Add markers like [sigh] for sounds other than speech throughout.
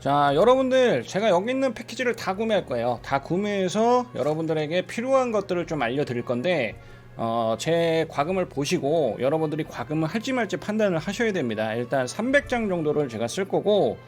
자 여러분들 제가 여기 있는 패키지를 다 구매할 거예요. 다 구매해서 여러분들에게 필요한 것들을 좀 알려드릴 건데 어, 제 과금을 보시고 여러분들이 과금을 할지 말지 판단을 하셔야 됩니다. 일단 300장 정도를 제가 쓸 거고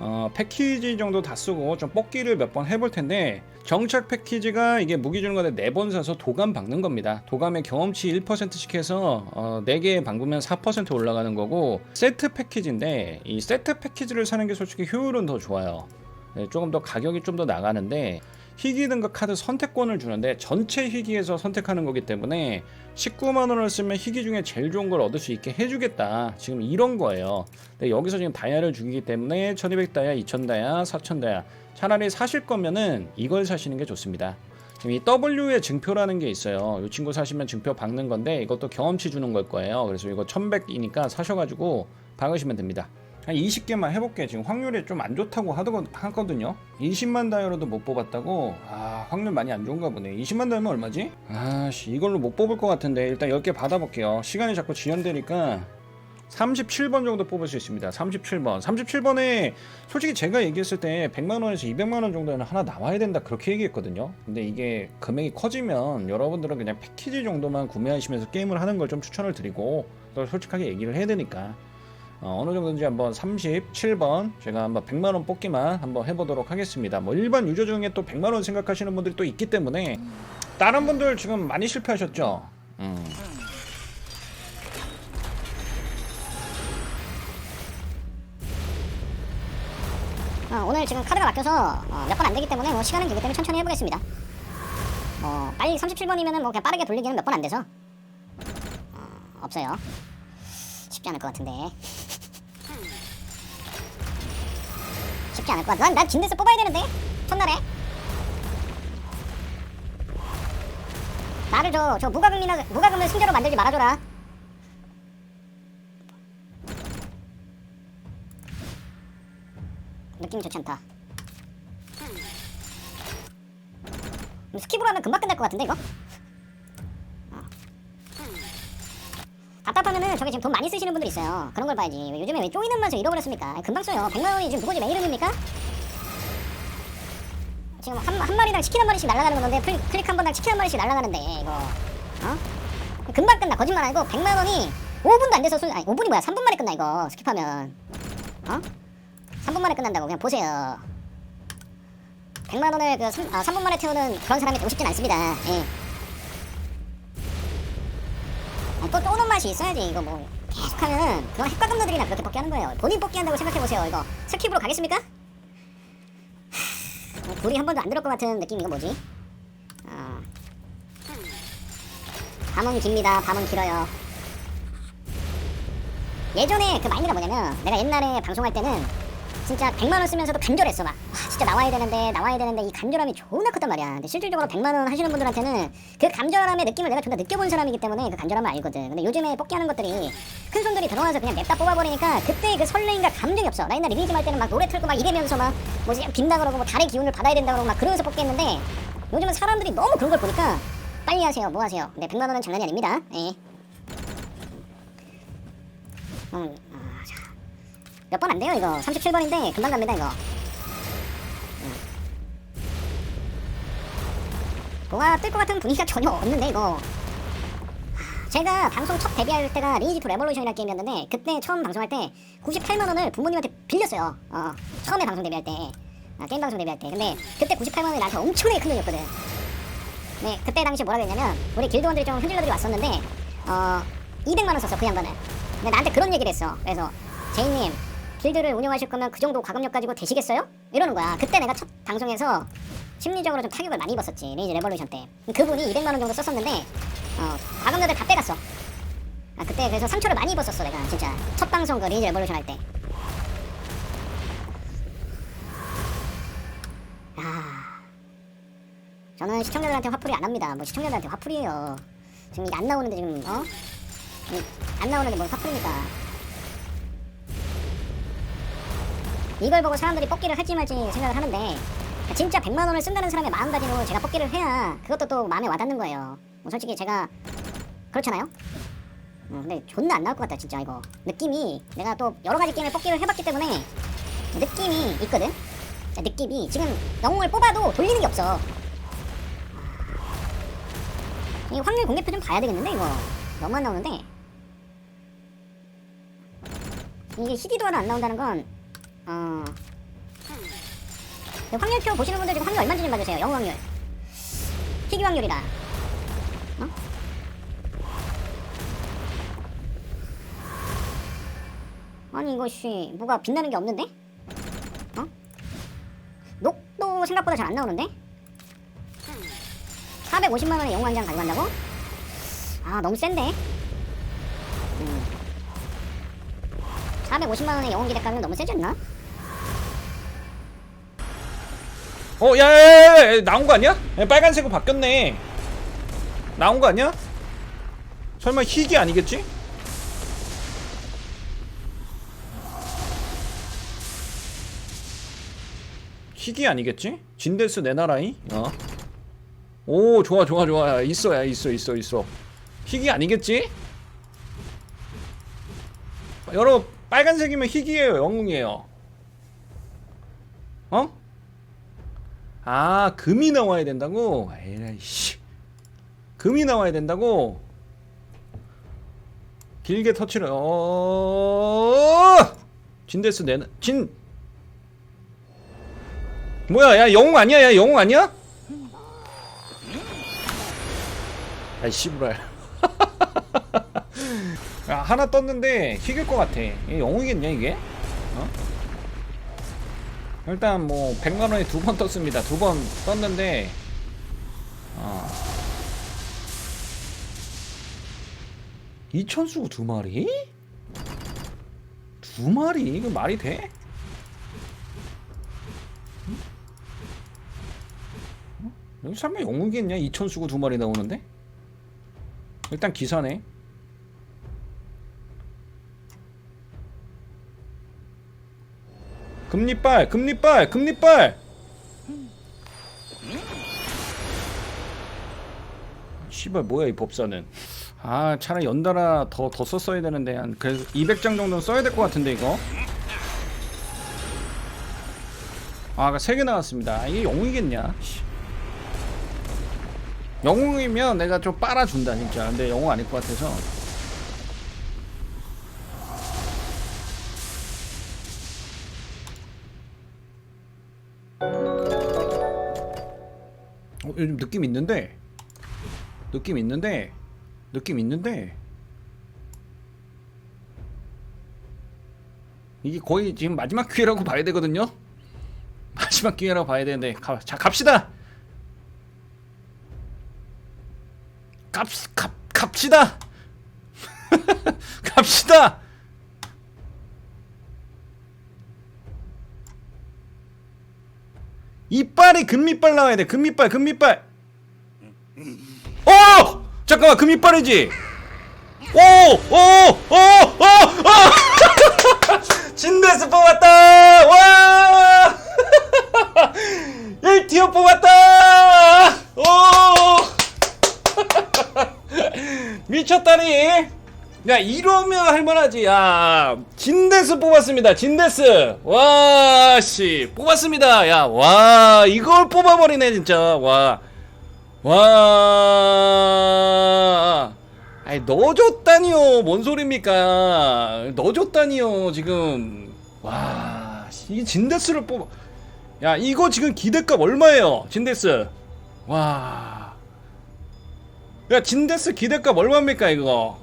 어, 패키지 정도 다 쓰고 좀 뽑기를 몇 번 해볼 텐데 정착 패키지가 이게 무기 주는 건데 4번 사서 도감 박는 겁니다. 도감의 경험치 1%씩 해서 어, 4개 박으면 4% 올라가는 거고 세트 패키지인데 이 세트 패키지를 사는 게 솔직히 효율은 더 좋아요. 네, 조금 더 가격이 좀 더 나가는데 희귀 등급 카드 선택권을 주는데 전체 희귀에서 선택하는 거기 때문에 19만 원을 쓰면 희귀 중에 제일 좋은 걸 얻을 수 있게 해주겠다. 지금 이런 거예요. 근데 여기서 지금 다이아를 주기 때문에 1200 다이아, 2000 다이아, 4000 다이아 차라리 사실 거면은 이걸 사시는 게 좋습니다. 지금 이 W의 증표라는 게 있어요. 이 친구 사시면 증표 박는 건데 이것도 경험치 주는 걸 거예요. 그래서 이거 1100이니까 사셔가지고 박으시면 됩니다. 한 20개만 해볼게. 지금 확률이 좀 안 좋다고 하거든요. 20만 다이어로도 못 뽑았다고? 아, 확률 많이 안 좋은가 보네. 20만 다이면 얼마지? 아씨, 이걸로 못 뽑을 것 같은데 일단 10개 받아볼게요. 시간이 자꾸 지연되니까 37번 정도 뽑을 수 있습니다. 37번. 37번에 솔직히 제가 얘기했을 때 100만 원에서 200만 원 정도는 하나 나와야 된다 그렇게 얘기했거든요. 근데 이게 금액이 커지면 여러분들은 그냥 패키지 정도만 구매하시면서 게임을 하는 걸 좀 추천을 드리고 또 솔직하게 얘기를 해야 되니까 어, 느 정도인지 한번 37번 제가 한번 100만 원 뽑기만 한번 해보도록 하겠습니다. 뭐 일반 유저 중에 또 100만 원 생각하시는 분들이 또 있기 때문에 다른 분들 지금 많이 실패하셨죠. 음. 어, 오늘 지금 카드가 막혀서 몇번 안 되기 때문에 뭐 시간은 되기 때문에 천천히 해보겠습니다. 뭐 빨리 37번이면은 뭐 그냥 빠르게 돌리기는 몇 번 안 돼서 어, 없어요. 쉽지 않을 것 같은데. 쉽지 않을 것 같아. 난, 난 진데서 뽑아야 되는데 첫날에. 나를 저, 저 무과금이나 무과금을 승자로 만들지 말아줘라. 느낌이 좋지 않다. 음, 스킵으로 하면 금방 끝날 것 같은데 이거? 답답하면은 저게 지금 돈 많이 쓰시는 분들 있어요. 그런 걸 봐야지. 왜 요즘에 왜 쪼이는 맛을 잃어버렸습니까? 금방 써요. 100만 원이 지금 누구지 내 이름입니까? 지금 한, 한 마리당 치킨 한 마리씩 날아가는 건데 클릭, 클릭 한 번당 치킨 한 마리씩 날아가는데 이거 어? 금방 끝나 거짓말 아니고 100만 원이 5분도 안 돼서 술 아니 5분이 뭐야 3분 만에 끝나 이거 스킵하면 어? 3분 만에 끝난다고 그냥 보세요 100만 원을 그 3, 아, 3분 만에 태우는 그런 사람이 되고 싶진 않습니다 예. 아, 또 쪼는 맛이 있어야지 이거 뭐 계속하면 그런 핵과금러들이나 그렇게 뽑기 하는 거예요 본인 뽑기 한다고 생각해보세요 이거 스킵으로 가겠습니까? 하, 불이 한 번도 안 들을 것 같은 느낌 이거 뭐지? 어. 밤은 깁니다 밤은 길어요 예전에 그 마인드가 뭐냐면 내가 옛날에 방송할 때는 진짜 100만 원 쓰면서도 간절했어 막. 아, 진짜 나와야 되는데 나와야 되는데 이 간절함이 존나 컸단 말이야. 근데 실질적으로 100만 원 하시는 분들한테는 그 간절함의 느낌을 내가 존나 느껴본 사람이기 때문에 그 간절함을 알거든. 근데 요즘에 뽑기 하는 것들이 큰 손들이 들어와서 그냥 냅다 뽑아버리니까 그때 그 설레임과 감정이 없어. 나 옛날 리니지 할 때는 막 노래 틀고 막 이래면서 막 뭐지 빈다 그러고 뭐 달의 기운을 받아야 된다 그러고 막 그러면서 뽑기 했는데 요즘은 사람들이 너무 그런 걸 보니까 빨리 하세요 뭐 하세요. 네 100만 원은 장난이 아닙니다. 예. 음. 몇 번 안 돼요 이거. 37번인데 금방 갑니다 이거. 음. 뭐가 뜰 것 같은 분위기가 전혀 없는데 이거. 하, 제가 방송 첫 데뷔할 때가 리니지2 레볼루션이라는 게임이었는데 그때 처음 방송할 때 98만원을 부모님한테 빌렸어요. 어, 처음에 방송 데뷔할 때. 아, 게임 방송 데뷔할 때. 근데 그때 98만원이 나한테 엄청나게 큰 돈이었거든. 네 그때 당시 뭐라고 했냐면 우리 길드원들이 좀 흔질러들이 왔었는데 어 200만원 썼어 그 양반은. 근데 나한테 그런 얘기를 했어. 그래서 제이님 길드를 운영하실 거면 그 정도 과금력 가지고 되시겠어요? 이러는 거야. 그때 내가 첫 방송에서 심리적으로 좀 타격을 많이 입었었지 리니지 레볼루션 때. 그분이 200만 원 정도 썼었는데 어, 과금력을 다 빼갔어. 아, 그때 그래서 상처를 많이 입었었어 내가. 진짜. 첫 방송 그 리니지 레볼루션 할 때. 아, 저는 시청자들한테 화풀이 안 합니다. 뭐 시청자들한테 화풀이에요. 지금 이게 안 나오는데 지금 어? 이- 안 나오는데 뭘 화풀입니까 이걸 보고 사람들이 뽑기를 할지 말지 생각을 하는데 진짜 100만 원을 쓴다는 사람의 마음가짐으로 제가 뽑기를 해야 그것도 또 마음에 와닿는 거예요. 뭐 솔직히 제가 그렇잖아요. 어, 근데 존나 안 나올 것 같다 진짜 이거 느낌이 내가 또 여러 가지 게임을 뽑기를 해봤기 때문에 느낌이 있거든. 자, 느낌이 지금 영웅을 뽑아도 돌리는 게 없어. 이 확률 공개표 좀 봐야 되겠는데 이거 너무 안 나오는데 이게 희귀도 하나 안 나온다는 건 어. 그 확률표 보시는 분들 지금 확률 얼마인지 좀 봐주세요. 영웅 확률. 희귀 확률이다. 어? 아니 씨 뭐가 빛나는 게 없는데? 어? 녹도 생각보다 잘 안 나오는데? 450만 원에 영웅 한장 가져간다고? 아 너무 센데? 음. 450만 원에 영웅 기대가면 너무 세지 않나? 어, 야, 야, 야, 야, 나온 거 아니야? 야, 빨간색으로 바뀌었네. 나온 거 아니야? 설마 희귀 아니겠지? 희귀 아니겠지? 진데스 내나라이? 어. 오, 좋아, 좋아, 좋아. 야, 있어, 야, 있어, 있어, 있어. 희귀 아니겠지? 여러분, 빨간색이면 희귀예요, 영웅이에요. 어? 아 금이 나와야 된다고? 에라이씨 금이 나와야 된다고? 길게 터치를 어 진데스 내나 진 뭐야 야 영웅 아니야 야 영웅 아니야? 아이 씨부랄 [laughs] 야 하나 떴는데 희길 것 같아 이게 영웅이겠냐 이게? 어? 일단 뭐 100만 원에 두 번 떴습니다. 두 번 떴는데 어. 이천수 두 마리? 두 마리? 이거 말이 돼? 여기 설마 영웅이겠냐? 이천수구 두 마리 나오는데? 일단 기사네. 금리빨, 금리빨, 금리빨. 씨발 뭐야 이 법사는. 아 차라리 연달아 더 더 썼어야 되는데 한 그래서 200장 정도는 써야 될 것 같은데 이거. 아, 세개 나왔습니다. 아, 이게 영웅이겠냐? 씨. 영웅이면 내가 좀 빨아준다 진짜. 근데 영웅 아닐 것 같아서. 어, 요즘 느낌 있는데? 느낌 있는데? 느낌 있는데? 이게 거의 지금 마지막 기회라고 봐야 되거든요? [laughs] 마지막 기회라고 봐야 되는데 가, 자 갑시다! 갑, 갑, 갑시다! [laughs] 갑시다 이빨이 금이빨 나와야 돼. 금이빨, 금이빨. 어! 잠깐만, 금이빨이지. 오! 오! 오! 오! 오! [laughs] 진데스 뽑았다! 와! [laughs] 1티어 뽑았다! 오! [laughs] 미쳤다니! 야 이러면 할만하지. 야 진데스 뽑았습니다. 진데스. 와씨. 뽑았습니다. 야 와 이걸 뽑아버리네 진짜. 와와. 아이 넣어줬다니요. 뭔 소리입니까? 넣어줬다니요 지금. 와 씨, 이게 진데스를 뽑아. 야 이거 지금 기대값 얼마예요 진데스? 와. 야 진데스 기대값 얼마입니까 이거